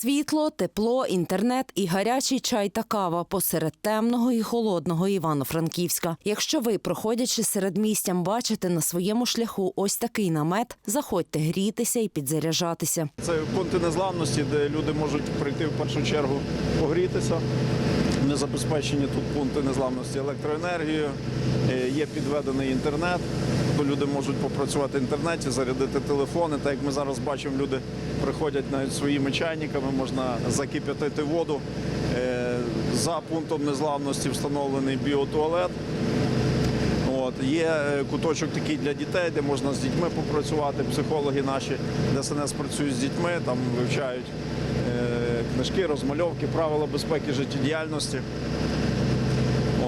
Світло, тепло, інтернет і гарячий чай та кава посеред темного і холодного Івано-Франківська. Якщо ви, проходячи серед містям, бачите на своєму шляху ось такий намет, заходьте грітися і підзаряджатися. Це пункти незламності, де люди можуть прийти в першу чергу погрітися. Не забезпечені тут пункти незламності електроенергією, е, є підведений інтернет, то люди можуть попрацювати в інтернеті, зарядити телефони. Так як ми зараз бачимо, люди приходять навіть своїми чайниками, можна закип'ятити воду. Е, За пунктом незламності встановлений біотуалет. От є е, куточок такий для дітей, де можна з дітьми попрацювати. Психологи наші ДСНС працюють з дітьми, там вивчають книжки, розмальовки, правила безпеки життєдіяльності.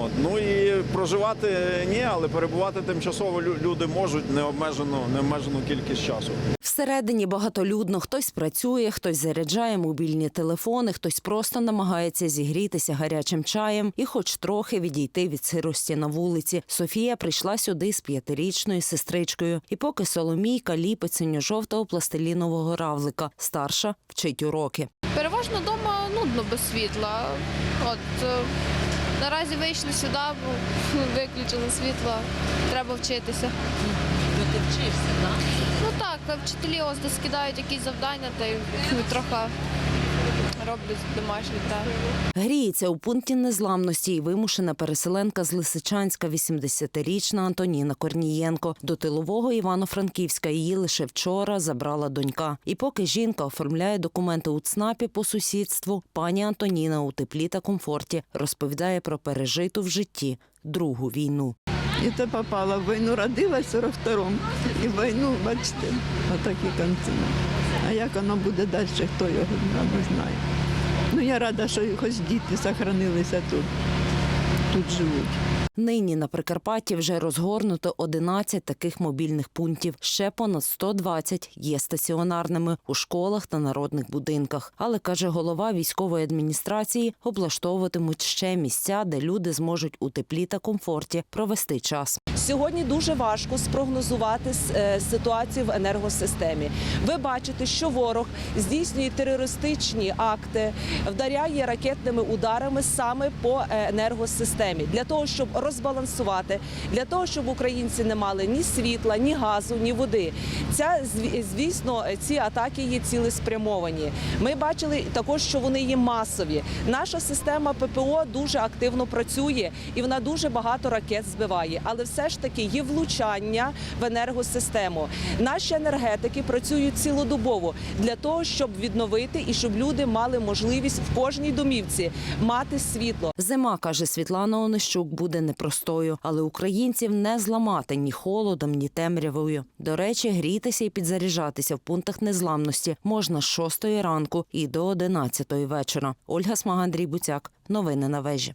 От. Ну і проживати ні, але перебувати тимчасово лю- люди можуть необмежену, необмежену кількість часу. Всередині багатолюдно хтось працює, хтось заряджає мобільні телефони, хтось просто намагається зігрітися гарячим чаєм і, хоч трохи, відійти від сирості на вулиці. Софія прийшла сюди з п'ятирічною сестричкою. І поки Соломійка ліпить синьо-жовтого пластилінового равлика, старша вчить уроки. Переважно вдома нудно без світла. От е, наразі вийшли сюди, бо виключили світло, треба вчитися. Ну, ти вчишся, так? Ну так, вчителі ось десь скидають якісь завдання та й трохи роблять домашні. Так. Гріється у пункті незламності і вимушена переселенка з Лисичанська 80-річна Антоніна Корнієнко. До тилового Івано-Франківська її лише вчора забрала донька. І поки жінка оформляє документи у ЦНАПі по сусідству, пані Антоніна у теплі та комфорті розповідає про пережиту в житті другу війну. І то попала в війну, родилась в 42-му. І в війну, бачите, отакі конці. А як воно буде далі, хто його не знає. Ну я рада, що хоч діти сохранилися тут, тут живуть. Нині на Прикарпатті вже розгорнуто 11 таких мобільних пунктів. Ще понад 120 є стаціонарними у школах та народних будинках. Але каже голова військової адміністрації, облаштовуватимуть ще місця, де люди зможуть у теплі та комфорті провести час. Сьогодні дуже важко спрогнозувати е, ситуацію в енергосистемі. Ви бачите, що ворог здійснює терористичні акти, вдаряє ракетними ударами саме по е, енергосистемі для того, щоб розбалансувати, для того, щоб українці не мали ні світла, ні газу, ні води. Ця звісно, ці атаки є цілеспрямовані. Ми бачили також, що вони є масові. Наша система ППО дуже активно працює і вона дуже багато ракет збиває. Але все ж таки є влучання в енергосистему. Наші енергетики працюють цілодобово для того, щоб відновити і щоб люди мали можливість в кожній домівці мати світло. Зима, каже Світлана Онищук, буде непростою, але українців не зламати ні холодом, ні темрявою. До речі, грітися і підзаряджатися в пунктах незламності можна з 6 ранку і до 11 вечора. Ольга Смага, Андрій Буцяк. Новини на вежі.